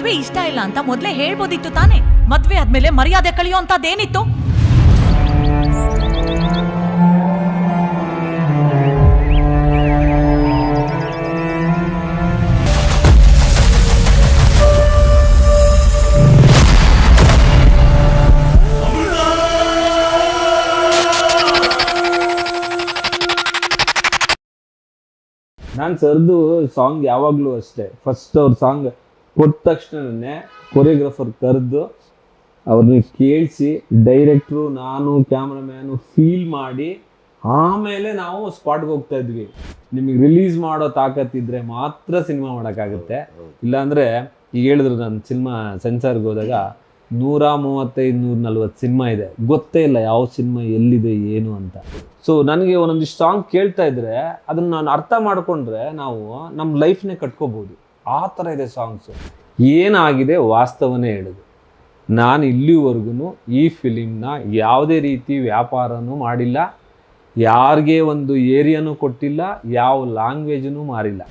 ಮದ್ವೆ ಇಷ್ಟ ಇಲ್ಲ ಅಂತ ಮೊದ್ಲೇ ಹೇಳ್ಬೋದಿತ್ತು ತಾನೆ. ಮದ್ವೆ ಆದ್ಮೇಲೆ ಮರ್ಯಾದೆ ಕಳಿಯೋ ಅಂತದೇನಿತ್ತು ನಾನು ಸರ್ದು ಸಾಂಗ್ ಯಾವಾಗಲೂ ಅಷ್ಟೇ. ಫಸ್ಟ್ ಅವ್ರ ಸಾಂಗ್ ಕೊಟ್ಟ ತಕ್ಷಣನೇ ಕೊರಿಯೋಗ್ರಾಫರ್ ಕರೆದು ಅವ್ರನ್ನ ಕೇಳಿಸಿ ಡೈರೆಕ್ಟ್ರು ನಾನು ಕ್ಯಾಮ್ರಾಮ್ಯಾನು ಫೀಲ್ ಮಾಡಿ, ಆಮೇಲೆ ನಾವು ಸ್ಪಾಟ್ಗೆ ಹೋಗ್ತಾ ಇದ್ವಿ. ನಿಮಗೆ ರಿಲೀಸ್ ಮಾಡೋ ತಾಕತ್ತಿದ್ರೆ ಮಾತ್ರ ಸಿನಿಮಾ ಮಾಡೋಕ್ಕಾಗುತ್ತೆ. ಇಲ್ಲಾಂದರೆ ಈಗ ಹೇಳಿದ್ರು ನಾನು ಸಿನಿಮಾ ಸೆನ್ಸಾರ್ಗೆ ಹೋದಾಗ ನೂರ ಮೂವತ್ತೈದು ನೂರ ನಲ್ವತ್ತು ಸಿನಿಮಾ ಇದೆ. ಗೊತ್ತೇ ಇಲ್ಲ ಯಾವ ಸಿನಿಮಾ ಎಲ್ಲಿದೆ, ಏನು ಅಂತ. ಸೊ ನನಗೆ ಒಂದೊಂದಿಷ್ಟು ಸಾಂಗ್ ಕೇಳ್ತಾ ಇದ್ರೆ ಅದನ್ನ ನಾನು ಅರ್ಥ ಮಾಡಿಕೊಂಡ್ರೆ ನಾವು ನಮ್ಮ ಲೈಫ್ನೇ ಕಟ್ಕೋಬೋದು. ಆ ಥರ ಇದೆ ಸಾಂಗ್ಸು ಏನಾಗಿದೆ ವಾಸ್ತವನೇ ಹೇಳೋದು. ನಾನು ಇಲ್ಲಿವರೆಗೂ ಈ ಫಿಲಿಮ್ನ ಯಾವುದೇ ರೀತಿ ವ್ಯಾಪಾರನೂ ಮಾಡಿಲ್ಲ, ಯಾರಿಗೆ ಒಂದು ಏರಿಯಾನೂ ಕೊಟ್ಟಿಲ್ಲ, ಯಾವ ಲ್ಯಾಂಗ್ವೇಜನ್ನು ಮಾರಿಲ್ಲ.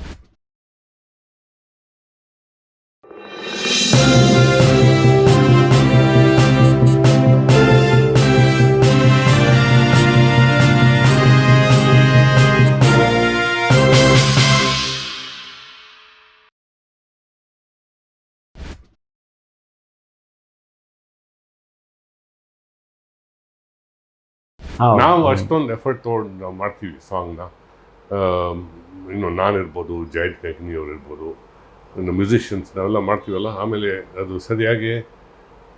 ನಾವು ಅಷ್ಟೊಂದು ಎಫರ್ಟ್ ತೊಗೊಂಡು ನಾವು ಮಾಡ್ತೀವಿ ಸಾಂಗ್ನ ಇನ್ನು ನಾನಿರ್ಬೋದು ಜಯಂತ್ ಕೈಕ್ನಿ ಅವ್ರು ಇರ್ಬೋದು ಇನ್ನು ಮ್ಯೂಸಿಷಿಯನ್ಸ್ ನಾವೆಲ್ಲ ಮಾಡ್ತೀವಲ್ಲ ಆಮೇಲೆ ಅದು ಸರಿಯಾಗಿ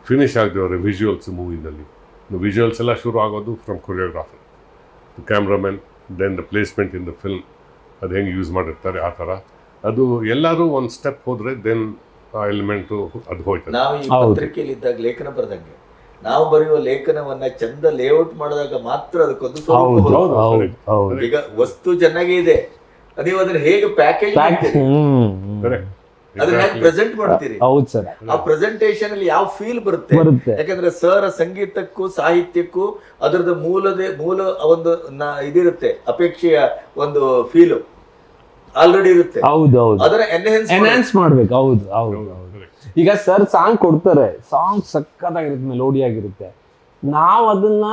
ಫಿನಿಶ್ ಆಗ್ತೀವ್ರೆ ವಿಜುವಲ್ಸ್ ಮೂವಿನಲ್ಲಿ ವಿಜುವಲ್ಸ್ ಎಲ್ಲ ಶುರು ಆಗೋದು from choreographer cameraman then the placement in the film ಅದು ಹೆಂಗೆ ಯೂಸ್ ಮಾಡಿರ್ತಾರೆ ಆ ಥರ. ಅದು ಎಲ್ಲರೂ ಒಂದು ಸ್ಟೆಪ್ ಹೋದರೆ ದೆನ್ ಆ ಎಲಿಮೆಂಟು ಅದು ಹೋಯ್ತದೆ. ನಾವು ಪತ್ರಿಕೆಯಲ್ಲಿ ಇದ್ದಾಗ ಲೇಖನ ಬರೆದಂಗೆ. ನಾವು ಬರೆಯುವ ಲೇಖನವನ್ನ ಚಂದ ಲೇಔಟ್ ಮಾಡಿದಾಗ ಮಾತ್ರ ಅದಕ್ಕೊಂದು ಸ್ವರೂಪ ಈಗ ವಸ್ತು ಚೆನ್ನಾಗಿ ಇದೆ. ನೀವು ಅದನ್ನ ಹೇಗೆ ಪ್ಯಾಕೇಜ್. ಅದನ್ನ ಹೇಗೆ ಪ್ರೆಸೆಂಟ್ ಮಾಡ್ತೀರಿ? ಹೌದು ಸರ್. ಆ ಪ್ರೆಸೆಂಟೇಷನ್ ಅಲ್ಲಿ ಯಾವ ಫೀಲ್ ಬರುತ್ತೆ? ಬರುತ್ತೆ. ಯಾಕಂದ್ರೆ ಸರ್ ಸಂಗೀತಕ್ಕೂ ಸಾಹಿತ್ಯಕ್ಕೂ ಅದರದ ಮೂಲದ ಮೂಲ ಒಂದು ನ- ಇದಿರುತ್ತೆ ಅಪೇಕ್ಷೆಯ ಒಂದು ಫೀಲು ಆಲ್ರೆಡಿ ಇರುತ್ತೆ. ಹೌದು ಹೌದು. ಅದನ್ನ ಎನ್ಹೆನ್ಸ್ ಎನ್ಹಾನ್ಸ್ ಮಾಡ್ಬೇಕು. ಹೌದು ಹೌದು ಹೌದು. ಈಗ ಸರ್ ಸಾಂಗ್ ಕೊಡ್ತಾರೆ. ಸಾಂಗ್ ಸಕ್ಕತ್ತಾಗಿರುತ್ತೆ ಮೆಲೋಡಿ ಆಗಿರುತ್ತೆ ನಾವು ಅದನ್ನ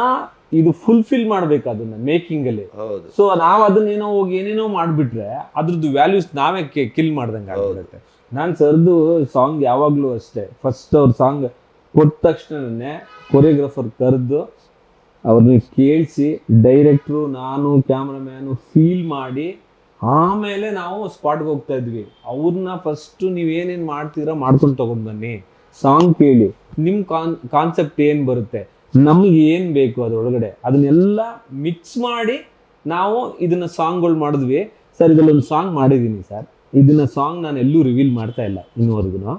ಇದು ಫುಲ್ಫಿಲ್ ಮಾಡ್ಬೇಕು ಅದನ್ನ ಮೇಕಿಂಗ್ ಅಲ್ಲಿ. ಹೌದು. ಸೊ ನಾವು ಅದನ್ನ ಏನೋ ಹೋಗಿ ಏನೇನೋ ಮಾಡ್ಬಿಟ್ರೆ ಅದ್ರದ್ದು ವ್ಯಾಲ್ಯೂಸ್ ನಾವೇ ಕಿಲ್ ಮಾಡ್ದಂಗೆ ಆಗ್ಬಿಡುತ್ತೆ. ನಾನು ಸರ್ದು ಸಾಂಗ್ ಯಾವಾಗಲೂ ಅಷ್ಟೇ. ಫಸ್ಟ್ ಅವ್ರ ಸಾಂಗ್ ಕೊಟ್ಟ ತಕ್ಷಣನೇ ಕೊರಿಯೋಗ್ರಾಫರ್ ಕರೆದು ಅವ್ರನ್ನ ಕೇಳಿಸಿ ಡೈರೆಕ್ಟ್ರು ನಾನು ಕ್ಯಾಮ್ರಾಮ್ಯಾನು ಫೀಲ್ ಮಾಡಿ ಆಮೇಲೆ ನಾವು ಸ್ಪಾಟ್ಗೆ ಹೋಗ್ತಾ ಇದ್ವಿ. ಅವ್ರನ್ನ ಫಸ್ಟು ನೀವೇನೇನು ಮಾಡ್ತೀರಾ ಮಾಡ್ಕೊಂಡು ತಗೊಂಡು ಬನ್ನಿ. ಸಾಂಗ್ ಕೇಳಿ. ನಿಮ್ಮ ಕಾನ್ ಕಾನ್ಸೆಪ್ಟ್ ಏನು ಬರುತ್ತೆ? ನಮ್ಗೆ ಏನು ಬೇಕು ಅದರೊಳಗಡೆ? ಅದನ್ನೆಲ್ಲ ಮಿಕ್ಸ್ ಮಾಡಿ ನಾವು ಇದನ್ನ ಸಾಂಗ್ಗಳು ಮಾಡಿದ್ವಿ. ಸರ್ ಇದರಲ್ಲೊಂದು ಸಾಂಗ್ ಮಾಡಿದ್ದೀನಿ ಸರ್ ಇದನ್ನ ಸಾಂಗ್ ನಾನು ಎಲ್ಲೂ ರಿವೀಲ್ ಮಾಡ್ತಾ ಇಲ್ಲ ಇನ್ನುವರೆಗೂ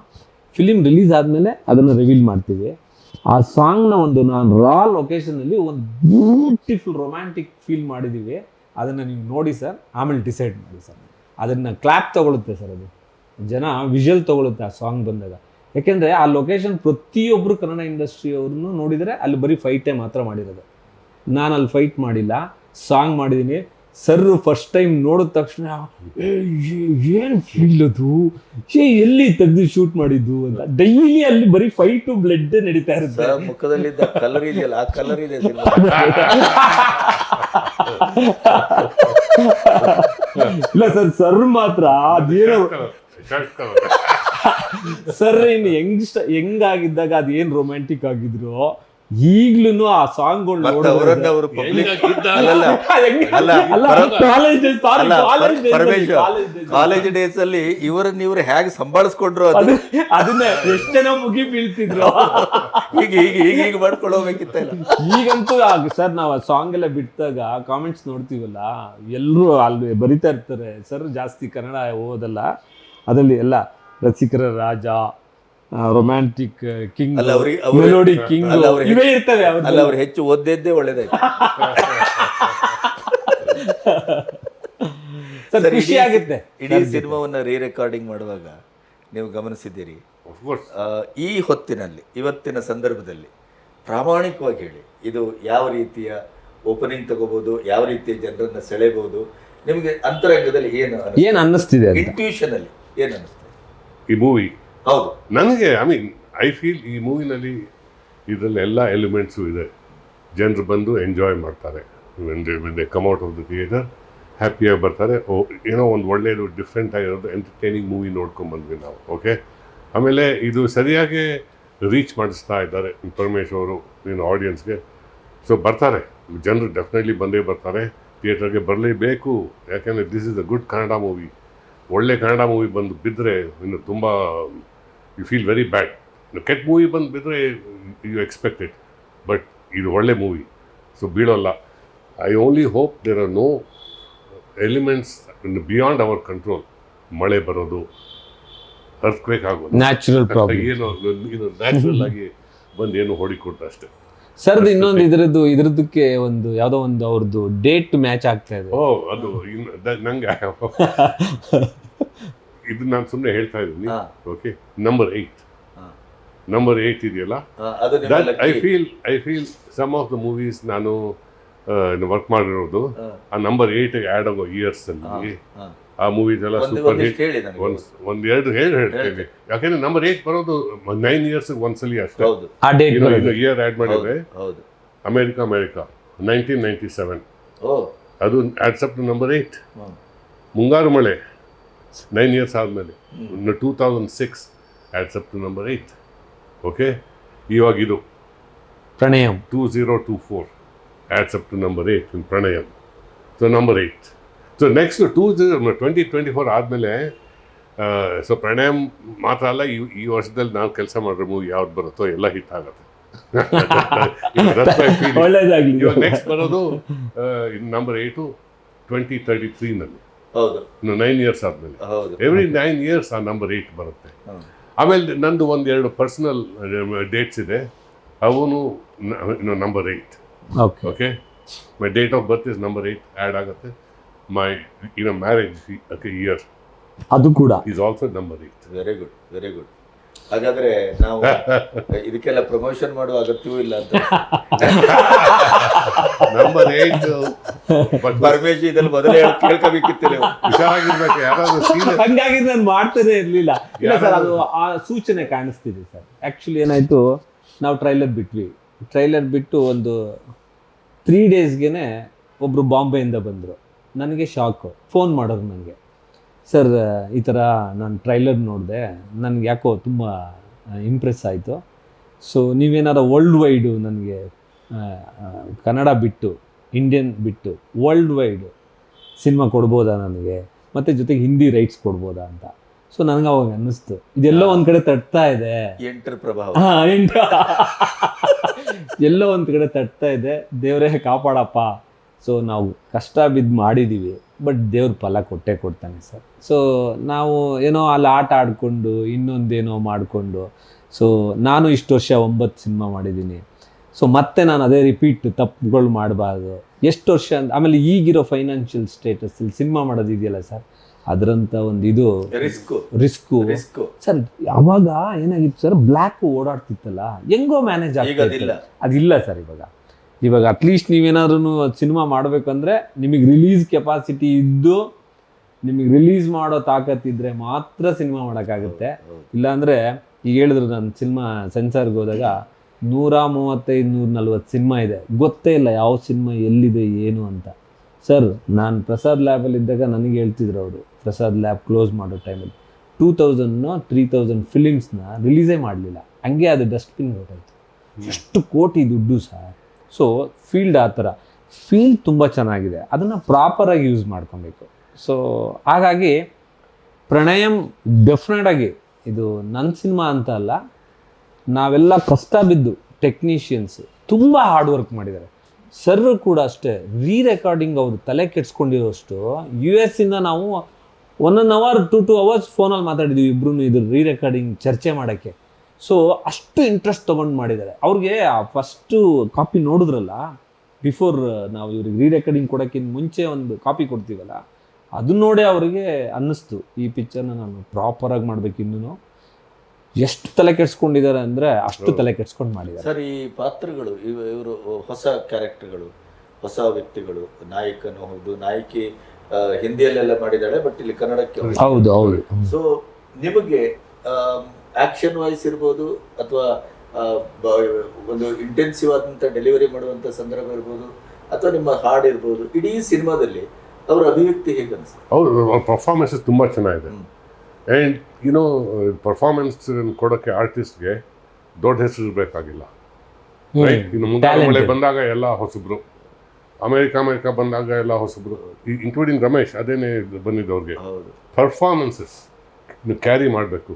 ಫಿಲಿಮ್ ರಿಲೀಸ್ ಆದಮೇಲೆ ಅದನ್ನು ರಿವೀಲ್ ಮಾಡ್ತೀವಿ. ಆ ಸಾಂಗ್ನ ಒಂದು ನಾನು ರಾ ಲೊಕೇಶನಲ್ಲಿ ಒಂದು ಬ್ಯೂಟಿಫುಲ್ ರೊಮ್ಯಾಂಟಿಕ್ ಫೀಲ್ ಮಾಡಿದ್ದೀವಿ ಅದನ್ನು ನೀವು ನೋಡಿ ಸರ್ ಆಮೇಲೆ ಡಿಸೈಡ್ ಮಾಡಿ ಸರ್. ಅದನ್ನು ಕ್ಲಾಪ್ ತೊಗೊಳುತ್ತೆ ಸರ್ ಅದು. ಜನ ವಿಜುವಲ್ ತೊಗೊಳುತ್ತೆ ಆ ಸಾಂಗ್ ಬಂದಾಗ. ಯಾಕೆಂದರೆ ಆ ಲೊಕೇಶನ್ ಪ್ರತಿಯೊಬ್ಬರು ಕನ್ನಡ ಇಂಡಸ್ಟ್ರಿಯವ್ರನ್ನು ನೋಡಿದರೆ ಅಲ್ಲಿ ಬರೀ ಫೈಟೇ ಮಾತ್ರ ಮಾಡಿರೋದು. ನಾನು ಅಲ್ಲಿ ಫೈಟ್ ಮಾಡಿಲ್ಲ ಸಾಂಗ್ ಮಾಡಿದ್ದೀನಿ ಸರ್ ಫಸ್ಟ್ ಟೈಮ್ ನೋಡಿದ ತಕ್ಷಣ ಏನು ಫೀಲ್ ಅದು? ಏ ಎಲ್ಲಿ ತೆಗೆದು ಶೂಟ್ ಮಾಡಿದ್ದು? ಅಂತ. ಡೈಲಿ ಅಲ್ಲಿ ಬರೀ ಫೈಟು ಬ್ಲಡ್ ನಡೀತಾ ಇರುತ್ತೆ. ಮುಖದಲ್ಲಿ ಕಲರ್ ಇದೆಯಲ್ಲ ಆ ಕಲರ್ ಇದೆ ಇಲ್ಲ ಸರ್ ಸರ್ ಮಾತ್ರ ಅದೇನೋ ಸರ್ ಇನ್ನು ಹೆಂಗ್ ಆಗಿದ್ದಾಗ ಅದೇನ್ ರೊಮ್ಯಾಂಟಿಕ್ ಆಗಿದ್ರು? ಈಗ್ಲೂ ಆ ಸಾಂಗ್ ಮತ್ತೆ ಅವರನ್ನ ಅವರು ಪಬ್ಲಿಕ್ ಅಲ್ಲಲ್ಲ ಅಲ್ಲ, ಅಲ್ಲ ಕಾಲೇಜ್ ಡೇಸ್ ಅಲ್ಲಿ ಇವರನ್ನ ಇವ್ರು ಹೇಗೆ ಸಂಭಾಳಿಸ್ಕೊಂಡ್ರು ಅದು? ಅದನ್ನ ಎಷ್ಟ್ ಜನ ಮುಗಿ ಬೀಳ್ತಿದ್ರು. ಈಗ ಈಗ ಈಗ ಈಗ ಮಾಡ್ಕೊಳ್ಳೋಬೇಕಿತ್ತ ಇಲ್ಲ ಈಗಂತೂ ಸರ್ ನಾವು ಆ ಸಾಂಗ್ ಎಲ್ಲ ಬಿಟ್ಟಾಗ ಕಾಮೆಂಟ್ಸ್ ನೋಡ್ತೀವಲ್ಲ ಎಲ್ಲರೂ ಅಲ್ಲಿ ಬರಿತಾ ಇರ್ತಾರೆ. ಸರ್ ಜಾಸ್ತಿ ಕನ್ನಡ ಓದಲ್ಲ ಅದರಲ್ಲಿ ಎಲ್ಲ ರಸಿಕರ ರಾಜ ರೊಮ್ಯಾಂಟಿಕ್ ಕಿಂಗ್ ಅಲ್ಲ, ಅವ್ರಿಗೆ- ಅವ್ರು- ಮೆಲೋಡಿ ಕಿಂಗ್ ಅಲ್ಲ, ಅವ್ರು ಇವೇ ಇರ್ತವೆ. ಅಲ್ಲ ಅವ್ರು ಹೆಚ್ಚು ಓದ್ದೇ ಒಳ್ಳೇದಾಯ್ತು. ಸರ್ ಸರ್, ಖುಷಿ ಇಡೀ- ಆಗುತ್ತೆ. ಇಡೀ ಸಿನಿಮಾವನ್ನ ರೀ ರೆಕಾರ್ಡಿಂಗ್ ಮಾಡುವಾಗ ನೀವು ಗಮನಿಸಿದ್ದೀರಿ. ಆ, ಈ ಹೊತ್ತಿನಲ್ಲಿ ಇವತ್ತಿನ ಸಂದರ್ಭದಲ್ಲಿ ಪ್ರಾಮಾಣಿಕವಾಗಿ ಹೇಳಿ ಇದು ಯಾವ ರೀತಿಯ ಓಪನಿಂಗ್ ತಗೋಬಹುದು ಯಾವ ರೀತಿಯ ಜನರನ್ನ ಸೆಳೆಯಬಹುದು ನಿಮಗೆ ಅಂತರಂಗದಲ್ಲಿ ಏನು ಏನ್ ಅನ್ನಿಸ್ತಿದೆ ಅಂತ? ಇಂಟ್ಯೂಷನ್ ಅಲ್ಲಿ ಏನು ಅನಿಸ್ತದೆ ಈ ಮೂವಿ ಹೌದು. ನನಗೆ ಐ ಮೀನ್ ಐ ಫೀಲ್ ಈ ಮೂವಿನಲ್ಲಿ ಇದರಲ್ಲಿ ಎಲ್ಲ ಎಲಿಮೆಂಟ್ಸು ಇದೆ. ಜನರು ಬಂದು ಎಂಜಾಯ್ ಮಾಡ್ತಾರೆ. They come out of the theatre ಹ್ಯಾಪಿಯಾಗಿ ಬರ್ತಾರೆ. ಓ, ಏನೋ ಒಂದು ಒಳ್ಳೆಯದು ಡಿಫ್ರೆಂಟ್ ಆಗಿರೋದು ಎಂಟರ್ಟೈನಿಂಗ್ ಮೂವಿ ನೋಡ್ಕೊಂಡು ಬಂದ್ವಿ ನಾವು ಓಕೆ ಆಮೇಲೆ ಇದು ಸರಿಯಾಗಿ ರೀಚ್ ಮಾಡಿಸ್ತಾ ಇದ್ದಾರೆ ಪರಮೇಶ್ ಅವರು ಏನು ಆಡಿಯನ್ಸ್ಗೆ ಸೊ ಬರ್ತಾರೆ. ಜನರು ಡೆಫಿನೆಟ್ಲಿ ಬಂದೇ ಬರ್ತಾರೆ. ಥಿಯೇಟರ್ಗೆ ಬರಲೇಬೇಕು. ಯಾಕೆಂದರೆ this is a good Kannada movie ಒಳ್ಳೆ ಕನ್ನಡ ಮೂವಿ ಬಂದು ಬಿದ್ದರೆ ಇನ್ನು ತುಂಬ ಯು ಫೀಲ್ ವೆರಿ ಬ್ಯಾಡ್ ಕೆಟ್ಟ ಮೂವಿ ಬಂದು ಬಿದ್ದರೆ ಯು ಎಕ್ಸ್ಪೆಕ್ಟ್ ಇಟ್ ಬಟ್ ಇದು ಒಳ್ಳೆ movie so ಬೀಳೋಲ್ಲ. I only hope there are no elements beyond our control ಮಳೆ ಬರೋದು ಅರ್ತ್ಕ್ವೇಕ್ ಆಗೋದು. ನ್ಯಾಚುರಲ್ ಪ್ರಾಬ್ಲಮ್ ಏನು ಇದು ನ್ಯಾಚುರಲ್ ಆಗಿ ಬಂದು ಏನು ಹೊಡಿಕೊಡ್ತು ಅಷ್ಟೇ. ಸರ್ ಇನ್ನೊಂದು ಇದರದ್ದು ಇದ್ರದಕ್ಕೆ ಒಂದು ಯಾವುದೋ ಒಂದು ಅವ್ರದ್ದು ಡೇಟ್ ಮ್ಯಾಚ್ ಆಗ್ತಾ ಇದೆ. ಓ ಅದು ಇನ್ನು ನಂಗೆ. ಇದು ನಾನು ಸುಮ್ಮನೆ ಹೇಳ್ತಾ ಇದ್ದೀನಿ. ಓಕೆ ನಂಬರ್ ಏಟ್ ಹಾ. ನಂಬರ್ ಏಟ್ ಇದೆಯಲ್ಲ? I feel I feel some of the movies ನಾನು ವರ್ಕ್ ಮಾಡಿರೋದು ಆ ನಂಬರ್ ಏಟ್ ಆ್ಯಡ್ ಆಗೋ ಇಯರ್ಸ್ ಅಲ್ಲಿ ಆ ಮೂವೀಸ್ ಎಲ್ಲ ಒಂದು ಸೂಪರ್ ಹಿಟ್ ಒಂದ್ ಎರಡು ಹೇಳಿ ಹೇಳ್ತೇನೆ. ಯಾಕೆಂದ್ರೆ ನಂಬರ್ ಏಟ್ ಬರೋದು ನೈನ್ ಇಯರ್ಸ್ ಒಂದ್ಸಲಿ ಅಷ್ಟೇ. ಹೌದು. ಆ ಡೇಟ್ ಇನ್ನು ಇನ್ನು ಇಯರ್ ಆ್ಯಡ್ ಮಾಡಿದ್ರೆ ಹೌದು America America nineteen ninety seven ಓ. ಅದು adds up to number eight Mungaru Male. Nine years ಆದಮೇಲೆ ಇನ್ನು two thousand six adds up to number eight okay ಇವಾಗ ಇದು Pranayam. Two zero two four adds up to number eight in Pranayam. So number eight so next two zero twenty twenty four ಆದಮೇಲೆ so Pranayam ಮಾತ್ರ ಅಲ್ಲ ಈ ಈ ವರ್ಷದಲ್ಲಿ ನಾವು ಕೆಲಸ ಮಾಡಿರೋ ಮೂವಿ ಯಾವ್ದು ಬರುತ್ತೋ ಎಲ್ಲ ಹಿಟ್ ಆಗುತ್ತೆ. ನೆಕ್ಸ್ಟ್ ಬರೋದು ನಂಬರ್ ಏಯ್ಟು ಟ್ವೆಂಟಿ ತರ್ಟಿ ತ್ರೀನಲ್ಲಿ ಹೌದು. ಇನ್ನು ನೈನ್ ಇಯರ್ಸ್ ಆದಮೇಲೆ. ಹೌದು. ಎವ್ರಿ ನೈನ್ ಇಯರ್ಸ್ ಆ ನಂಬರ್ ಏಟ್ ಬರುತ್ತೆ. ಆಮೇಲೆ ನಂದು ಒಂದೆರಡು ಪರ್ಸನಲ್ ಡೇಟ್ಸ್ ಇದೆ. ಅವನು number eight okay my date of birth is number 8 add ಆಗುತ್ತೆ. ಮೈ ಇನ್ ಮ್ಯಾರೇಜ್ ಇಯರ್ ಅದು ಕೂಡ. Is also number eight very good very good ಹಾಗಾದ್ರೆ ನಾವು ಇದಕ್ಕೆಲ್ಲ ಪ್ರಮೋಷನ್ ಮಾಡುವ ಅಗತ್ಯವೂ ಇಲ್ಲ ಅಂತ. number 8 but ಪರಮೇಶ್ ಇದ್ರಲ್ಲಿ ಮೊದಲೇ ಹೇಳ್- ಕೇಳ್ಕೊಬೇಕಿತ್ತು ನೀವು. ಹುಷಾರಾಗಿರ್ಬೇಕು ಯಾರಾದ್ರೂ ಹಂಗಾಗಿ ನಾನು ಮಾಡ್ತಾನೆ ಇರ್ಲಿಲ್ಲ. ಇಲ್ಲ ಸರ್ ಅದು ಆ ಸೂಚನೆ ಕಾಣಿಸ್ತಿದೆ ಸರ್. ಆ್ಯಕ್ಚುಲಿ ಏನಾಯ್ತು ನಾವು ಟ್ರೈಲರ್ ಬಿಟ್ವಿ. ಟ್ರೈಲರ್ ಬಿಟ್ಟು ಒಂದು ತ್ರೀ ಡೇಸ್ಗೆ ಒಬ್ಬರು ಬಾಂಬೆಯಿಂದ ಬಂದರು. ನನಗೆ ಶಾಕು ಫೋನ್ ಮಾಡೋರು ನನಗೆ ಸರ್ ಈ ಥರ ನಾನು ಟ್ರೈಲರ್ ನೋಡಿದೆ. ನನಗೆ ಯಾಕೋ ತುಂಬ ಇಂಪ್ರೆಸ್ ಆಯಿತು. ಸೊ ನೀವೇನಾರ ವರ್ಲ್ಡ್ ವೈಡು ನನಗೆ ಕನ್ನಡ ಬಿಟ್ಟು ಇಂಡಿಯನ್ ಬಿಟ್ಟು ವರ್ಲ್ಡ್ ವೈಡ್ ಸಿನಿಮಾ ಕೊಡ್ಬೋದಾ ನನಗೆ? ಮತ್ತು ಜೊತೆಗೆ ಹಿಂದಿ ರೈಟ್ಸ್ ಕೊಡ್ಬೋದಾ ಅಂತ. ಸೊ ನನಗೆ ಅವಾಗ ಅನ್ನಿಸ್ತು. ಇದೆಲ್ಲೋ ಒಂದು ಕಡೆ ತಟ್ತಾ ಇದೆ. ಎಂಟರ್ ಪ್ರಭಾವ. ಎಲ್ಲೋ ಒಂದು ಕಡೆ ತಟ್ತಾ ಇದೆ. ದೇವರೇ ಕಾಪಾಡಪ್ಪ. ಸೊ ನಾವು ಕಷ್ಟ ಬಿದ್ದು ಮಾಡಿದ್ದೀವಿ ಬಟ್ ದೇವ್ರ ಫಲ ಕೊಟ್ಟೆ ಕೊಡ್ತಾನೆ ಸರ್. ಸೊ ನಾವು ಏನೋ ಅಲ್ಲಿ ಆಟ ಆಡಿಕೊಂಡು ಇನ್ನೊಂದೇನೋ ಮಾಡಿಕೊಂಡು. ಸೊ ನಾನು ಇಷ್ಟು ವರ್ಷ ಒಂಬತ್ತು ಸಿನಿಮಾ ಮಾಡಿದ್ದೀನಿ. ಸೊ ಮತ್ತೆ ನಾನು ಅದೇ ರಿಪೀಟ್ ತಪ್ಪುಗಳು ಮಾಡಬಾರ್ದು. ಎಷ್ಟು ವರ್ಷ ಅಂತ ಆಮೇಲೆ ಈಗಿರೋ ಫೈನಾನ್ಷಿಯಲ್ ಸ್ಟೇಟಸಲ್ಲಿ ಸಿನಿಮಾ ಮಾಡೋದಿದೆಯಲ್ಲ ಸರ್ ಅದರಂಥ ಒಂದು ಇದು ರಿಸ್ಕು ರಿಸ್ಕು ರಿಸ್ಕು ಸರ್ ಅವಾಗ ಏನಾಗಿತ್ತು ಸರ್ ಬ್ಲ್ಯಾಕ್ ಓಡಾಡ್ತಿತ್ತಲ್ಲ. ಹೆಂಗೋ ಮ್ಯಾನೇಜ್ ಆಗಿಲ್ಲ ಅದಿಲ್ಲ ಸರ್ ಇವಾಗ. ಇವಾಗ ಅಟ್ಲೀಸ್ಟ್ ನೀವೇನಾದ್ರೂ ಸಿನಿಮಾ ಮಾಡಬೇಕಂದ್ರೆ ನಿಮಗೆ ರಿಲೀಸ್ ಕೆಪಾಸಿಟಿ ಇದ್ದು ನಿಮಗೆ ರಿಲೀಸ್ ಮಾಡೋ ತಾಕತ್ತಿದ್ರೆ ಮಾತ್ರ ಸಿನಿಮಾ ಮಾಡೋಕ್ಕಾಗುತ್ತೆ. ಇಲ್ಲಾಂದರೆ ಈಗ ಹೇಳಿದ್ರು ನಾನು ಸಿನಿಮಾ ಸೆನ್ಸಾರ್ಗೆ ಹೋದಾಗ ನೂರ ಮೂವತ್ತೈದು ನೂರ ನಲ್ವತ್ತು ಸಿನಿಮಾ ಇದೆ. ಗೊತ್ತೇ ಇಲ್ಲ ಯಾವ ಸಿನಿಮಾ ಎಲ್ಲಿದೆ ಏನು ಅಂತ. ಸರ್ ನಾನು ಪ್ರಸಾದ್ ಲ್ಯಾಬಲ್ಲಿದ್ದಾಗ ನನಗೆ ಹೇಳ್ತಿದ್ರು ಅವರು ಪ್ರಸಾದ್ ಲ್ಯಾಬ್ ಕ್ಲೋಸ್ ಮಾಡೋ ಟೈಮಲ್ಲಿ ಟೂ ತೌಸಂಡ್ನ ತ್ರೀ ತೌಸಂಡ್ ಫಿಲಿಮ್ಸ್ನ ರಿಲೀಸೇ ಮಾಡಲಿಲ್ಲ. ಹಂಗೆ ಅದು ಡಸ್ಟ್ಬಿನ್ ಹೊರಟಾಯ್ತು ಎಷ್ಟು ಕೋಟಿ ದುಡ್ಡು ಸರ್. ಸೊ ಫೀಲ್ಡ್ ಆ ಥರ. ಫೀಲ್ಡ್ ತುಂಬ ಚೆನ್ನಾಗಿದೆ. ಅದನ್ನು ಪ್ರಾಪರಾಗಿ ಯೂಸ್ ಮಾಡ್ಕೊಬೇಕು. ಸೊ ಹಾಗಾಗಿ ಪ್ರಣಯಂ ಡೆಫಿನೆಟಾಗಿ ಇದು ನನ್ನ ಸಿನಿಮಾ ಅಂತ ಅಲ್ಲ ನಾವೆಲ್ಲ ಕಷ್ಟ ಬಿದ್ದು ಟೆಕ್ನಿಷಿಯನ್ಸ್ ತುಂಬ ಹಾರ್ಡ್ ವರ್ಕ್ ಮಾಡಿದ್ದಾರೆ. ಸರ್ ಕೂಡ ಅಷ್ಟೇ ರೀ ರೆಕಾರ್ಡಿಂಗ್ ಅವರು ತಲೆ ಕೆಡ್ಸ್ಕೊಂಡಿರೋಷ್ಟು ಯು ಎಸ್ ಇಂದ ನಾವು one an hour to two hours ಫೋನಲ್ಲಿ ಮಾತಾಡಿದ್ವಿ ಇಬ್ರು ಇದು ರೀ ರೆಕಾರ್ಡಿಂಗ್ ಚರ್ಚೆ ಮಾಡೋಕ್ಕೆ. ಸೊ ಅಷ್ಟು ಇಂಟ್ರೆಸ್ಟ್ ತೊಗೊಂಡು ಮಾಡಿದ್ದಾರೆ. ಅವ್ರಿಗೆ ಫಸ್ಟು ಕಾಪಿ ನೋಡಿದ್ರಲ್ಲ ಬಿಫೋರ್ ನಾವು ಇವ್ರಿಗೆ ರೀ ರೆಕಾರ್ಡಿಂಗ್ ಕೊಡೋಕ್ಕಿಂತ ಮುಂಚೆ ಒಂದು ಕಾಪಿ ಕೊಡ್ತೀವಲ್ಲ ಅದನ್ನ ನೋಡೇ ಅವರಿಗೆ ಅನ್ನಿಸ್ತು. ಈ ಪಿಕ್ಚರ್ನ ನಾನು ಪ್ರಾಪರಾಗಿ ಮಾಡಬೇಕು ಇನ್ನೂ ಎಷ್ಟು ತಲೆ ಕೆಡ್ಸ್ಕೊಂಡಿದ್ದಾರೆ ಅಂದರೆ ಅಷ್ಟು ತಲೆ ಕೆಡ್ಸ್ಕೊಂಡು ಮಾಡಿದ್ದಾರೆ. ಸರ್ ಈ ಪಾತ್ರಗಳು ಇವ ಇವರು ಹೊಸ ಕ್ಯಾರೆಕ್ಟರ್ಗಳು ಹೊಸ ವ್ಯಕ್ತಿಗಳು ನಾಯಕನು ಹೌದು ನಾಯಕಿ ಆ, ಹಿಂದಿಯಲ್ಲೆಲ್ಲ ಮಾಡಿದ್ದಾಳೆ ಬಟ್ ಇಲ್ಲಿ ಕನ್ನಡಕ್ಕೆ ಹೌದು ಹೌದು. ಸೊ ನಿಮಗೆ ಆಕ್ಷನ್ ವಾಯ್ಸ್ ಇರ್ಬೋದು ಅಥವಾ ಒಂದು ಇಂಟೆನ್ಸಿವ್ ಆದಂಥ ಡೆಲಿವರಿ ಮಾಡುವಂತ ಸಂದರ್ಭ ಇರ್ಬೋದು ಅಥವಾ ನಿಮ್ಮ ಹಾಡ್ ಇರ್ಬೋದು ಇಡೀ ಸಿನಿಮಾದಲ್ಲಿ ಅವರ ಅಭಿವ್ಯಕ್ತಿ ಹೇಗೆ ಅನಿಸ್ತದೆ ಅವ್ರ ಪರ್ಫಾರ್ಮೆನ್ಸಸ್ ತುಂಬ ಚೆನ್ನಾಗಿದೆ. ಆ್ಯಂಡ್ ಯುನೋ ಪರ್ಫಾರ್ಮೆನ್ಸ್ ಕೊಡೋಕ್ಕೆ ಆರ್ಟಿಸ್ಟ್ಗೆ ದೊಡ್ಡ ಹೆಸರು ಬೇಕಾಗಿಲ್ಲ. ರೈಟ್ ಇನ್ನು ಮುಂಗಾರು ಮಳೆ ಬಂದಾಗ ಎಲ್ಲ ಹೊಸಬ್ರು. ಅಮೆರಿಕ ಅಮೆರಿಕ ಬಂದಾಗ ಎಲ್ಲ ಹೊಸಬ್ರು. ಇನ್ಕ್ಲೂಡಿಂಗ್ ರಮೇಶ್ ಅದೇನೇ ಬಂದಿದ್ದು ಅವ್ರಿಗೆ. ಪರ್ಫಾರ್ಮೆನ್ಸಸ್ ಕ್ಯಾರಿ ಮಾಡಬೇಕು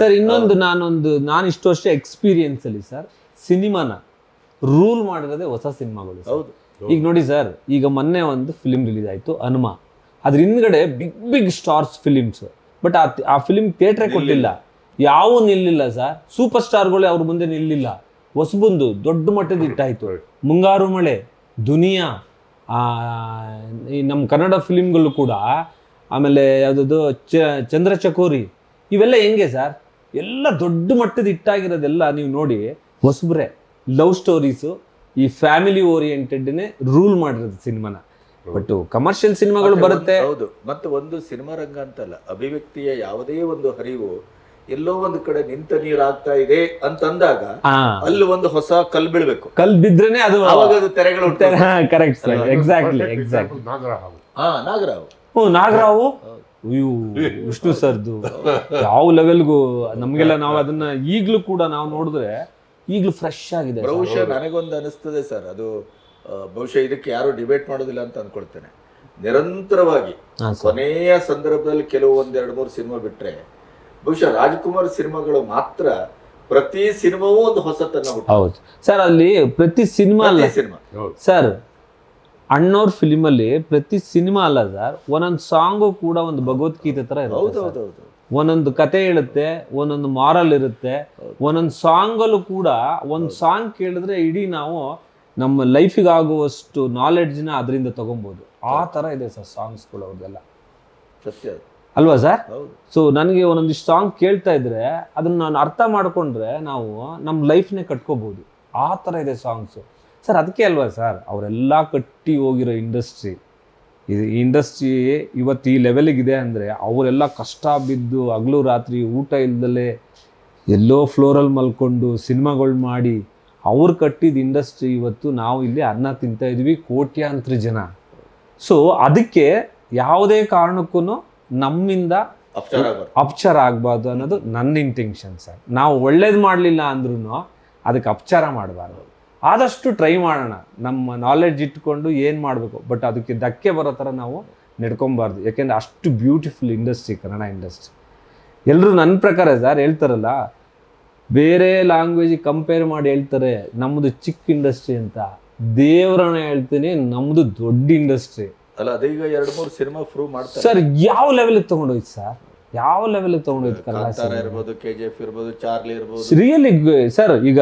ಸರ್ ಇನ್ನೊಂದು ನಾನೊಂದು ನಾನು ಇಷ್ಟು ವರ್ಷ ಎಕ್ಸ್ಪೀರಿಯನ್ಸ್ ಅಲ್ಲಿ ಸರ್ ಸಿನಿಮಾನ ರೂಲ್ ಮಾಡಿರೋದೇ ಹೊಸ ಸಿನಿಮಾಗಳು. ಹೌದು. ಈಗ ನೋಡಿ ಸರ್ ಈಗ ಮೊನ್ನೆ ಒಂದು ಫಿಲಿಮ್ ರಿಲೀಸ್ ಆಯಿತು ಹನುಮ. ಅದ್ರ ಹಿಂದ್ಗಡೆ big big stars films but ಆ ಆ ಫಿಲಿಮ್ ಥಿಯೇಟ್ರೇ ಕೊಟ್ಟಿಲ್ಲ. ಯಾವ ನಿಲ್ಲಿಲ್ಲ ಸರ್. ಸೂಪರ್ ಸ್ಟಾರ್ಗಳೇ ಅವ್ರ ಮುಂದೆ ನಿಲ್ಲಿಲ್ಲ. ಹೊಸಬಂದು ದೊಡ್ಡ ಮಟ್ಟದ ಇಟ್ಟಾಯ್ತು. ಮುಂಗಾರು ಮಳೆ ದುನಿಯಾ ಆ, ಈ ನಮ್ಮ ಕನ್ನಡ ಫಿಲಿಮ್ಗಳು ಕೂಡ ಆಮೇಲೆ ಯಾವುದದು ಚ ಚಂದ್ರ ಚಕೋರಿ ಇವೆಲ್ಲ ಹೆಂಗೆ ಸರ್? ಎಲ್ಲ ದೊಡ್ಡ ಮಟ್ಟದ ಇಟ್ಟಾಗಿರೋದೆಲ್ಲ ನೀವು ನೋಡಿ ಹೊಸಬ್ರೆ ಲವ್ ಸ್ಟೋರೀಸು ಈ ಫ್ಯಾಮಿಲಿ ಓರಿಯೆಂಟೆಡ್ನೇ ರೂಲ್ ಮಾಡಿರೋದು ಸಿನಿಮಾನ ಬಟ್ ಕಮರ್ಷಿಯಲ್ ಸಿನಿಮಾಗಳು ಬರುತ್ತೆ. ಹೌದು. ಮತ್ತು ಒಂದು ಸಿನಿಮಾ ರಂಗ ಅಂತಲ್ಲ ಅಭಿವ್ಯಕ್ತಿಯ ಯಾವುದೇ ಒಂದು ಹರಿವು ಎಲ್ಲೋ ಒಂದು ಕಡೆ ನಿಂತ ನೀರಾಗ್ತಾ ಇದೆ ಅಂತಂದಾಗ ಅಂದಾಗ ಅಲ್ಲಿ ಒಂದು ಹೊಸ ಕಲ್ ಬೀಳ್ಬೇಕು. ಕಲ್ ಬಿದ್ರೇನೆ ಅದು ಅವಾಗ ಅದು ತೆರೆಗಳು. Correct sir exactly exactly Nagarao ಹಾ ನಾಗರಾವ್ ಹ್ಞೂ ನಾಗರಾವು ಅಯ್ಯೋ ವಿಷ್ಣು ಸರ್ದು. ಯಾವ ಲೆವೆಲ್ಗೂ ನಮಗೆಲ್ಲ ನಾವು ಅದನ್ನ ಈಗಲೂ ಕೂಡ ನಾವು ನೋಡಿದ್ರೆ ಈಗಲೂ ಫ್ರೆಶ್ ಆಗಿದೆ sir. ಬಹುಶಃ ನನಗೊಂದು ಅನಿಸ್ತದೆ ಸರ್. ಅದು ಆ, ಬಹುಶಃ ಇದಕ್ಕೆ ಯಾರು ಡಿಬೇಟ್ ಮಾಡೋದಿಲ್ಲ ಅಂತ ಅಂದ್ಕೊಳ್ತೇನೆ ನಿರಂತರವಾಗಿ ಹಾ, sir. ಕೊನೆಯ ಸಂದರ್ಭದಲ್ಲಿ ಕೆಲವು ಒಂದೆರಡು ಎರಡು ಮೂರು ಸಿನಿಮಾ ಬಿಟ್ರೆ ಬಹುಶಃ ರಾಜ್ಕುಮಾರ್ ಸಿನಿಮಾಗಳು ಮಾತ್ರ ಪ್ರತಿ ಸಿನಿಮಾವೂ ಒಂದು ಹೊಸತನ್ನ ಹುಟ್ಟು. ಹೌದು. ಸರ್ ಅಲ್ಲಿ ಪ್ರತಿ ಸಿನಿಮಾ ಅಲ್ಲ. ಸಿನಿಮಾ. ಹೌದು. ಸರ್ ಅಣ್ಣವ್ರ ಫಿಲಿಮಲ್ಲಿ ಪ್ರತಿ ಸಿನಿಮಾ ಅಲ್ಲ ಸರ್. ಒಂದೊಂದು ಸಾಂಗು ಕೂಡ ಒಂದು ಭಗವದ್ಗೀತೆ ತರ ಇರುತ್ತೆ ಹೌದು ಹೌದು ಹೌದು. ಒಂದೊಂದು ಕತೆ ಹೇಳುತ್ತೆ ಒಂದೊಂದು ಮಾರಲ್ ಇರುತ್ತೆ ಒಂದೊಂದು ಸಾಂಗಲ್ಲೂ ಕೂಡ ಒಂದು ಸಾಂಗ್ ಕೇಳಿದ್ರೆ ಇಡೀ ನಾವು ನಮ್ಮ ಲೈಫಿಗೆ ಆಗುವಷ್ಟು ನಾಲೆಡ್ಜ್ನ ಅದರಿಂದ ತಗೊಬೋದು. ಆ ಥರ ಇದೆ ಸರ್ ಸಾಂಗ್ಸ್ಗಳು ಅವ್ರದ್ದೆಲ್ಲ ಸತ್ಯ. ಅಲ್ವಾ ಸರ್? ಸೊ ನನಗೆ ಒಂದೊಂದಿಷ್ಟು ಸಾಂಗ್ ಕೇಳ್ತಾ ಇದ್ರೆ ಅದನ್ನ ನಾನು ಅರ್ಥ ಮಾಡಿಕೊಂಡ್ರೆ ನಾವು ನಮ್ಮ ಲೈಫ್ನೇ ಕಟ್ಕೋಬೋದು. ಆ ಥರ ಇದೆ ಸಾಂಗ್ಸು ಸರ್ ಅದಕ್ಕೆ ಅಲ್ವಾ ಸರ್ ಅವರೆಲ್ಲ ಕಟ್ಟಿ ಹೋಗಿರೋ ಇಂಡಸ್ಟ್ರಿ ಇದು ಇಂಡಸ್ಟ್ರಿ ಇವತ್ತು ಈ ಲೆವೆಲಿಗಿದೆ ಅಂದರೆ ಅವರೆಲ್ಲ ಕಷ್ಟ ಬಿದ್ದು ಹಗಲು ರಾತ್ರಿ ಊಟ ಇಲ್ದಲೆ ಎಲ್ಲೋ ಫ್ಲೋರಲ್ಲಿ ಮಲ್ಕೊಂಡು ಸಿನಿಮಾಗಳು ಮಾಡಿ ಅವ್ರು ಕಟ್ಟಿದ ಇಂಡಸ್ಟ್ರಿ ಇವತ್ತು ನಾವು ಇಲ್ಲಿ ಅನ್ನ ತಿಂತಾ ಇದ್ವಿ ಕೋಟ್ಯಾಂತರ ಜನ. ಸೊ ಅದಕ್ಕೆ ಯಾವುದೇ ಕಾರಣಕ್ಕೂ ನಮ್ಮಿಂದ ಅಪಚಾರ ಆಗ್ಬಾರ್ದು. ಅಪಚಾರ ಆಗಬಾರ್ದು ಅನ್ನೋದು ನನ್ನ ಇಂಟೆನ್ಷನ್ ಸರ್ ನಾವು ಒಳ್ಳೇದು ಮಾಡಲಿಲ್ಲ ಅಂದ್ರೂ ಅದಕ್ಕೆ ಅಪಚಾರ ಮಾಡಬಾರ್ದು. ಆದಷ್ಟು ಟ್ರೈ ಮಾಡೋಣ. ನಮ್ಮ ನಾಲೆಡ್ಜ್ ಇಟ್ಕೊಂಡು ಏನು ಮಾಡಬೇಕು? ಬಟ್ ಅದಕ್ಕೆ ಧಕ್ಕೆ ಬರೋ ಥರ ನಾವು ನಡ್ಕೊಬಾರ್ದು ಯಾಕೆಂದರೆ ಅಷ್ಟು ಬ್ಯೂಟಿಫುಲ್ ಇಂಡಸ್ಟ್ರಿ ಕನ್ನಡ ಇಂಡಸ್ಟ್ರಿ ಎಲ್ಲರೂ ನನ್ನ ಪ್ರಕಾರ ಸರ್ ಹೇಳ್ತಾರಲ್ಲ ಬೇರೆ ಲ್ಯಾಂಗ್ವೇಜಿಗೆ ಕಂಪೇರ್ ಮಾಡಿ ಹೇಳ್ತಾರೆ ನಮ್ಮದು ಚಿಕ್ಕ ಇಂಡಸ್ಟ್ರಿ ಅಂತ. ದೇವ್ರನ್ನ ಹೇಳ್ತೀನಿ ನಮ್ಮದು ದೊಡ್ಡ ಇಂಡಸ್ಟ್ರಿ ಅಲ್ಲ ಅದೀಗ ಎರಡು ಮೂರು ಸಿನಿಮಾ ಪ್ರೂವ್ ಮಾಡ್ತಾರೆ. ಸರ್ ಯಾವ ಲೆವೆಲ್ ತೊಗೊಂಡೋಯ್ತು ಸರ್ ಯಾವ ಲೆವೆಲ್ ತಗೊಂಡೋಯ್ತು ಕನ್ನಡ ಸರ್ ಇರ್ಬೋದು ಕೆ ಜಿ ಎಫ್ ಇರ್ಬೋದು ಚಾರ್ಲಿ ಇರ್ಬೋದು. ರಿಯಲಿ ಸರ್ ಈಗ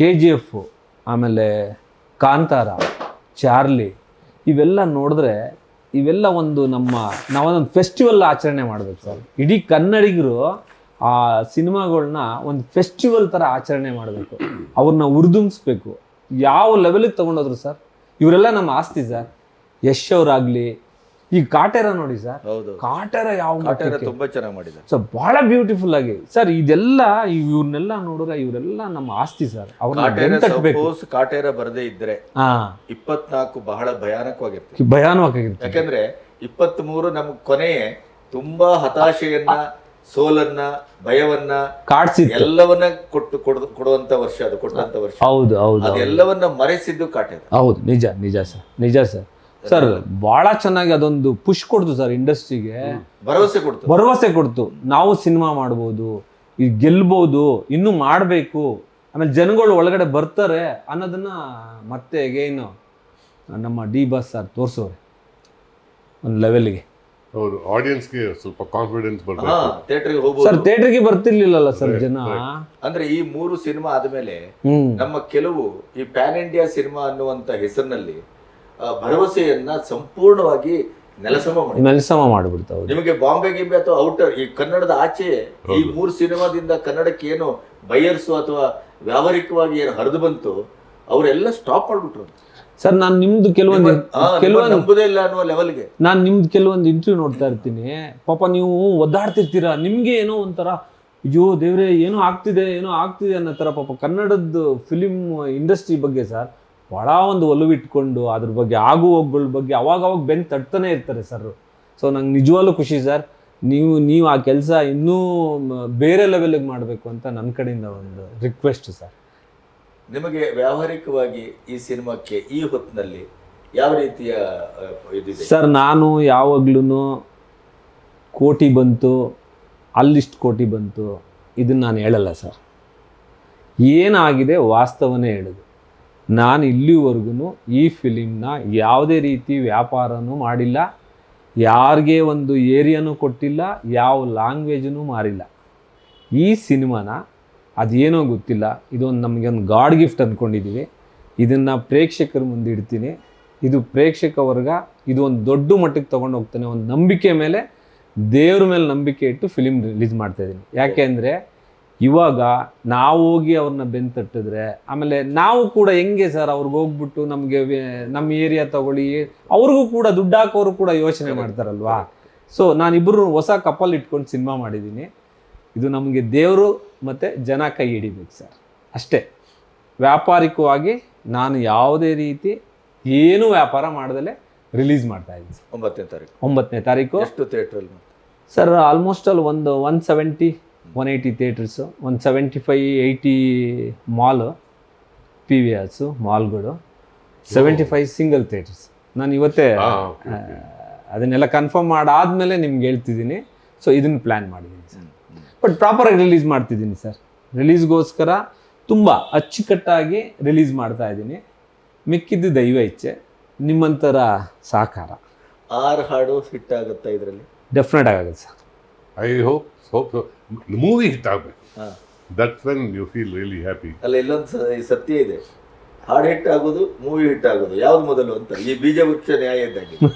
ಕೆ ಜಿ ಎಫ್ ಆಮೇಲೆ ಕಾಂತಾರ, ಚಾರ್ಲಿ ಇವೆಲ್ಲ ನೋಡಿದ್ರೆ ಇವೆಲ್ಲ ಒಂದು ನಮ್ಮ ನಾವೊಂದೊಂದು ಫೆಸ್ಟಿವಲ್ ಆಚರಣೆ ಮಾಡ್ಬೇಕು ಸರ್. ಇಡೀ ಕನ್ನಡಿಗರು ಆ ಸಿನಿಮಾಗಳನ್ನ ಒಂದು ಫೆಸ್ಟಿವಲ್ ಥರ ಆಚರಣೆ ಮಾಡಬೇಕು. ಅವ್ರನ್ನ ಉರ್ದುಂಬಿಸ್ಬೇಕು ಯಾವ ಲೆವೆಲಿಗೆ ತೊಗೊಂಡೋದ್ರು ಸರ್? ಇವರೆಲ್ಲ ನಮ್ಮ ಆಸ್ತಿ ಸರ್. ಯಶ್ ಅವರಾಗಲಿ ಈ ಕಾಟೇರ ನೋಡಿ ಸರ್. ಹೌದು. ಕಾಟೇರ ಯಾವ ಕಾಟೇರ ತುಂಬಾ ಚೆನ್ನಾಗಿ ಮಾಡಿದ್ದಾರೆ. ಸರ್ ಬಹಳ ಬ್ಯೂಟಿಫುಲ್ ಆಗಿ. ಸರ್ ಇದೆಲ್ಲ ಇವ್ರನ್ನೆಲ್ಲ ನೋಡಿದ್ರೆ ಇವರೆಲ್ಲ ನಮ್ಮ ಆಸ್ತಿ ಸರ್. ಕಾಟೇರ ಬರದೇ ಇದ್ರೆ ಇಪ್ಪತ್ನಾಲ್ಕು ಬಹಳ ಭಯಾನಕವಾಗಿರ್ತದೆ ಭಯಾನಕವಾಗಿರುತ್ತೆ. ಯಾಕಂದ್ರೆ ಇಪ್ಪತ್ತ್ ಮೂರು ನಮ್ ಕೊನೆಯೇ ತುಂಬಾ ಹತಾಶೆಯನ್ನ ಸೋಲನ್ನ ಭಯವನ್ನ ಕಾಡ್ಸಿ ಎಲ್ಲವನ್ನ ಕೊಟ್ಟು ಕೊಡು- ಕೊಡುವಂತ ವರ್ಷ ಅದು ಕೊಟ್ಟಂತ ವರ್ಷ. ಹೌದು ಹೌದು ಹೌದು. ಅದೆಲ್ಲವನ್ನ ಮರೆಸಿದ್ದು ಕಾಟೇರ. ಹೌದು ನಿಜ ನಿಜ ಸರ್ ನಿಜ ಸರ್. ಸರ್ ಬಹಳ ಚೆನ್ನಾಗಿ ಅದೊಂದು ಪುಷ್ ಕೊಡ್ತು ಸರ್ ಇಂಡಸ್ಟ್ರಿಗೆ. ಭರವಸೆ ಕೊಡ್ತು. ಭರವಸೆ ಕೊಡ್ತು. ನಾವು ಸಿನಿಮಾ ಮಾಡ್ಬೋದು ಈಗ ಗೆಲ್ಬೋದು ಇನ್ನೂ ಮಾಡಬೇಕು. ಆಮೇಲೆ ಜನಗಳು ಒಳಗಡೆ ಬರ್ತಾರೆ ಅನ್ನೋದನ್ನ ಮತ್ತೆ ಏನು ನಮ್ಮ ಡಿ ಬಾಸ್ ಸರ್ ತೋರಿಸೋರೆ ಒಂದು ಲೆವೆಲ್ಗೆ ಹೌದು ಆಡಿಯನ್ಸ್ಗೆ ಸ್ವಲ್ಪ ಕಾನ್ಫಿಡೆನ್ಸ್ ಸರ್ ಥಿಯೇಟರ್ಗೆ ಬರ್ತಿರ್ಲಿಲ್ಲಲ್ಲ ಸರ್ ಜನ? ಅಂದ್ರೆ ಈ ಮೂರು ಸಿನಿಮಾ ಆದ್ಮೇಲೆ ನಮ್ಮ ಕೆಲವು ಈ ಪ್ಯಾನ್ ಇಂಡಿಯಾ ಸಿನಿಮಾ ಅನ್ನುವಂತ ಹೆಸರಿನಲ್ಲಿ ಭರವಸೆಯನ್ನ ಸಂಪೂರ್ಣವಾಗಿ ನೆಲಸಮ ಮಾಡಿ. ನೆಲಸಮ ಮಾಡ್ಬಿಡ್ತಾ ನಿಮಗೆ ಬಾಂಬೆ ಗಿಂಬೆ ಅಥವಾ ಔಟರ್ ಈ ಕನ್ನಡದ ಆಚೆ ಈ ಮೂರು ಸಿನಿಮಾದಿಂದ ಕನ್ನಡಕ್ಕೆ ಏನು ಬಯರ್ಸು ಅಥವಾ ವ್ಯಾವಹಾರಿಕವಾಗಿ ಏನು ಹರಿದು ಬಂತು ಅವರೆಲ್ಲ ಸ್ಟಾಪ್ ಮಾಡ್ಬಿಟ್ರು. ಸರ್ ನಾನು ನಿಮ್ದು ಕೆಲವೊಂದು ಕೆಲವೊಂದು ನಂಬುದೇ ಇಲ್ಲ ಅನ್ನೋ ಲೆವೆಲ್ಗೆ ನಾನು ನಿಮ್ದು ಕೆಲವೊಂದು ಇಂಟರ್ವ್ಯೂ ನೋಡ್ತಾ ಇರ್ತೀನಿ. ಪಾಪ ನೀವು ಒದ್ದಾಡ್ತಿರ್ತೀರಾ? ನಿಮ್ಗೆ ಏನೋ ಒಂಥರ ಅಯ್ಯೋ ದೇವ್ರೆ ಏನೋ ಆಗ್ತಿದೆ ಏನೋ ಆಗ್ತಿದೆ ಅನ್ನೋ ಥರ ಪಾಪ ಕನ್ನಡದ ಫಿಲಿಮ್ ಇಂಡಸ್ಟ್ರಿ ಬಗ್ಗೆ ಸರ್ ಭಾಳ ಒಂದು ಒಲವಿಟ್ಕೊಂಡು ಅದ್ರ ಬಗ್ಗೆ ಆಗು ಹೋಗ್ಗಳ ಬಗ್ಗೆ ಅವಾಗ ಅವಾಗ ಬೆನ್ ತಟ್ತಾನೆ ಇರ್ತಾರೆ ಸರ್ ಸೊ ನಂಗೆ ನಿಜವಾಗ್ಲೂ ಖುಷಿ ಸರ್ ನೀವು ನೀವು ಆ ಕೆಲಸ ಇನ್ನೂ ಬೇರೆ ಲೆವೆಲ್ಗೆ ಮಾಡಬೇಕು ಅಂತ ನನ್ನ ಕಡೆಯಿಂದ ಒಂದು ರಿಕ್ವೆಸ್ಟ್ ಸರ್ ನಿಮಗೆ ವ್ಯಾವಹಾರಿಕವಾಗಿ ಈ ಸಿನಿಮಾಕ್ಕೆ ಈ ಹೊತ್ತಿನಲ್ಲಿ ಯಾವ ರೀತಿಯ ಇದಿದೆ? ಸರ್ ನಾನು ಯಾವಾಗ್ಲೂ ಕೋಟಿ ಬಂತು ಅಲ್ಲಿಷ್ಟು ಕೋಟಿ ಬಂತು ಇದನ್ನು ನಾನು ಹೇಳಲ್ಲ ಸರ್ ಏನಾಗಿದೆ ವಾಸ್ತವನೇ ಹೇಳೋದು. ನಾನು ಇಲ್ಲಿವರೆಗೂ ಈ ಫಿಲಿಮ್ನ ಯಾವುದೇ ರೀತಿ ವ್ಯಾಪಾರನೂ ಮಾಡಿಲ್ಲ, ಯಾರಿಗೆ ಒಂದು ಏರಿಯಾನೂ ಕೊಟ್ಟಿಲ್ಲ, ಯಾವ ಲ್ಯಾಂಗ್ವೇಜನ್ನು ಮಾರಿಲ್ಲ. ಈ ಸಿನಿಮಾನ ಅದೇನೋ ಗೊತ್ತಿಲ್ಲ, ಇದೊಂದು ನಮಗೊಂದು ಗಾಡ್ ಗಿಫ್ಟ್ ಅಂದ್ಕೊಂಡಿದ್ದೀವಿ ಇದನ್ನು ಪ್ರೇಕ್ಷಕರ ಮುಂದೆ ಇಡ್ತೀನಿ. ಇದು ಪ್ರೇಕ್ಷಕ ವರ್ಗ ಇದು ಒಂದು ದೊಡ್ಡ ಮಟ್ಟಕ್ಕೆ ತೊಗೊಂಡು ಹೋಗ್ತಾನೆ ಒಂದು ನಂಬಿಕೆ ಮೇಲೆ ದೇವ್ರ ಮೇಲೆ ನಂಬಿಕೆ ಇಟ್ಟು ಫಿಲಿಮ್ ರಿಲೀಸ್ ಮಾಡ್ತಾ ಇದ್ದೀನಿ ಯಾಕೆ ಅಂದರೆ ಇವಾಗ ನಾವು ಹೋಗಿ ಅವ್ರನ್ನ ಬೆನ್ ತಟ್ಟಿದ್ರೆ ಆಮೇಲೆ ನಾವು ಕೂಡ ಹೆಂಗೆ ಸರ್ ಅವ್ರಿಗೆ ಹೋಗ್ಬಿಟ್ಟು ನಮಗೆ ನಮ್ಮ ಏರಿಯಾ ತಗೊಳ್ಳಿ ಅವ್ರಿಗೂ ಕೂಡ ದುಡ್ಡು ಹಾಕೋರು ಕೂಡ ಯೋಚನೆ ಮಾಡ್ತಾರಲ್ವಾ? ಸೊ ನಾನಿಬ್ಬರು ಹೊಸ ಕಪಲ್ ಇಟ್ಕೊಂಡು ಸಿನಿಮಾ ಮಾಡಿದ್ದೀನಿ ಇದು ನಮಗೆ ದೇವರು ಮತ್ತು ಜನ ಕೈ ಹಿಡಿಬೇಕು ಸರ್. ಅಷ್ಟೇ. ವ್ಯಾಪಾರಿಕವಾಗಿ ನಾನು ಯಾವುದೇ ರೀತಿ ಏನೂ ವ್ಯಾಪಾರ ಮಾಡ್ದಲೆ ರಿಲೀಸ್ ಮಾಡ್ತಾ ಇದ್ದೀನಿ ಸರ್. ಒಂಬತ್ತನೇ ತಾರೀಕು. ಒಂಬತ್ತನೇ ತಾರೀಕು. ಎಷ್ಟು ಥಿಯೇಟ್ರಲ್ಲಿ ಸರ್ ಆಲ್ಮೋಸ್ಟ್ ಅಲ್ಲಿ ಒಂದು one seventy one eighty theatres one seventy five eighty mall P V Rs ಮಾಲ್ಗಳು ಸೆವೆಂಟಿ ಫೈವ್ ಸಿಂಗಲ್ ಥಿಯೇಟರ್ಸ್ ನಾನು ಇವತ್ತೇ ಅದನ್ನೆಲ್ಲ ಕನ್ಫರ್ಮ್ ಮಾಡಾದಮೇಲೆ ನಿಮ್ಗೆ ಹೇಳ್ತಿದ್ದೀನಿ. ಸೊ ಇದನ್ನು ಪ್ಲ್ಯಾನ್ ಮಾಡಿದ್ದೀನಿ ಸರ್ ಬಟ್ ಪ್ರಾಪರಾಗಿ ರಿಲೀಸ್ ಮಾಡ್ತಿದ್ದೀನಿ ಸರ್ ರಿಲೀಸ್ಗೋಸ್ಕರ ತುಂಬ ಅಚ್ಚುಕಟ್ಟಾಗಿ ರಿಲೀಸ್ ಮಾಡ್ತಾ ಇದ್ದೀನಿ. ಮಿಕ್ಕಿದ್ದು ದೈವ ಇಚ್ಛೆ ನಿಮ್ಮಂಥರ ಸಹಕಾರ ಆರು ಹಾಡು ಫಿಟ್ ಆಗುತ್ತಾ ಇದರಲ್ಲಿ? ಡೆಫಿನೆಟ್ ಆಗುತ್ತೆ sir I hope hope movie hit ಆಗಬೇಕು. That's when you feel really happy ಅಲ್ಲ ಇಲ್ಲೊಂದು ಸ- ಈ ಸತ್ಯ ಇದೆ. ಹಾಡು ಹಿಟ್ ಆಗೋದು ಮೂವಿ ಹಿಟ್ ಆಗೋದು. ಯಾವ್ದು ಮೊದಲು ಅಂತ? ಈ ಬೀಜ ವೃಕ್ಷ ನ್ಯಾಯ ಇದ್ದಂಗೆ.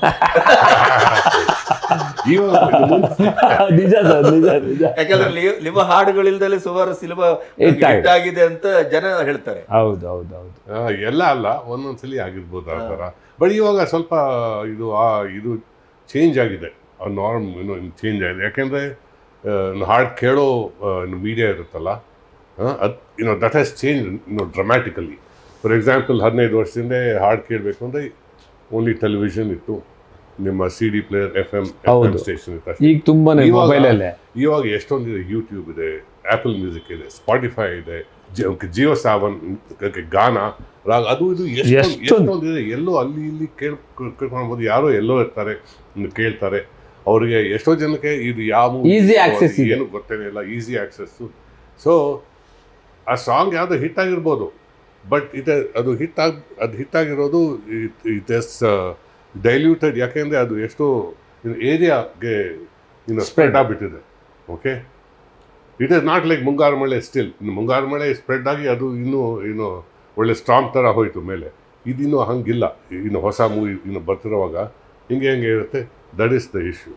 ಇವಾಗ ನಿಜ ಸರ್ ನಿಜ ನಿಜ. ಯಾಕಂದ್ರೆ ನೀವು- ನಿಮ್ಮ ಹಾಡುಗಳಿಲ್ದಲೇ ಸುಮಾರು ಸಿನಿಮಾ ಆಗಿದೆ. ಹಿಟ್ ಆಗಿದೆ. ಅಂತ ಜನ ಹೇಳ್ತಾರೆ. ಹೌದು ಹೌದು ಹೌದು. ಆ, ಎಲ್ಲ ಅಲ್ಲ ಒಂದೊಂದ್ಸಲಿ ಆಗಿರ್ಬೋದು ಆ ಥರ. ಬಟ್ ಇವಾಗ ಸ್ವಲ್ಪ ಇದು ಆ ಇದು ಚೇಂಜ್ ಆಗಿದೆ. ಆ ನಾರ್ಮ್ ಏನು ಚೇಂಜ್ ಆಗಿದೆ. ಯಾಕೆಂದರೆ ಹಾಡು ಕೇಳೋ ಮೀಡಿಯಾ ಇರುತ್ತಲ್ಲ ಅದು you know that has change you know dramatically for example ಹದಿನೈದು ವರ್ಷದಿಂದ ಹಾಡು ಕೇಳಬೇಕು ಅಂದರೆ ಓನ್ಲಿ ಟೆಲಿವಿಷನ್ ಇತ್ತು. ನಿಮ್ಮ C D player F M station ಇತ್ತು ಈಗ ತುಂಬಾನೇ ಇವಾಗ- ಮೊಬೈಲಲ್ಲೇ ಇವಾಗ ಎಷ್ಟೊಂದಿದೆ ಯೂಟ್ಯೂಬ್ ಇದೆ ಆ್ಯಪಲ್ ಮ್ಯೂಸಿಕ್ ಇದೆ ಸ್ಪಾಟಿಫೈ ಇದೆ ಜಿಯೋ ಸಾವನ್ ಗಾನ ರಾಗ ಅದು ಇದು ಎಷ್ಟೊಂದು ಎಷ್ಟೊಂದು. ಎಷ್ಟೊಂದಿದೆ ಎಲ್ಲೋ ಅಲ್ಲಿ ಇಲ್ಲಿ ಕೇಳ್ ಕೇಳ್ಕೊಳ್ಬೋದು ಯಾರೋ ಎಲ್ಲೋ ಇರ್ತಾರೆ ಕೇಳ್ತಾರೆ. ಅವರಿಗೆ ಎಷ್ಟೋ ಜನಕ್ಕೆ ಇದು ಯಾವ ಈಸಿ ಆಕ್ಸೆಸ್. ಏನು ಗೊತ್ತೇನೆ ಇಲ್ಲ ಈಸಿ ಆಕ್ಸೆಸ್ಸು ಸೊ ಆ ಸಾಂಗ್ ಯಾವುದೋ ಹಿಟ್ ಆಗಿರ್ಬೋದು. ಬಟ್ ಇದು ಅದು ಹಿಟ್ ಆಗ ಅದು ಹಿಟ್ ಆಗಿರೋದು ಇಟ್ ಎಸ್ ಡೈಲ್ಯೂಟೆಡ್ ಯಾಕೆಂದರೆ ಅದು ಎಷ್ಟೋ ಏರಿಯಾಗೆ ಇನ್ನು ಸ್ಪ್ರೆಡ್ ಆಗಿಬಿಟ್ಟಿದೆ. Okay it is not like Mungaru Male still ಇನ್ನು ಮುಂಗಾರು ಮಳೆ ಸ್ಪ್ರೆಡ್ ಆಗಿ ಅದು ಇನ್ನೂ ಇನ್ನು ಒಳ್ಳೆ ಸ್ಟ್ರಾಂಗ್ ಥರ ಹೋಯಿತು ಮೇಲೆ. ಇದಿನ್ನೂ ಹಂಗಿಲ್ಲ. ಇನ್ನು ಹೊಸ ಮೂವಿ ಇನ್ನು ಬರ್ತಿರೋವಾಗ ಹಿಂಗೆ ಹೆಂಗೆ ಇರುತ್ತೆ. That is the issue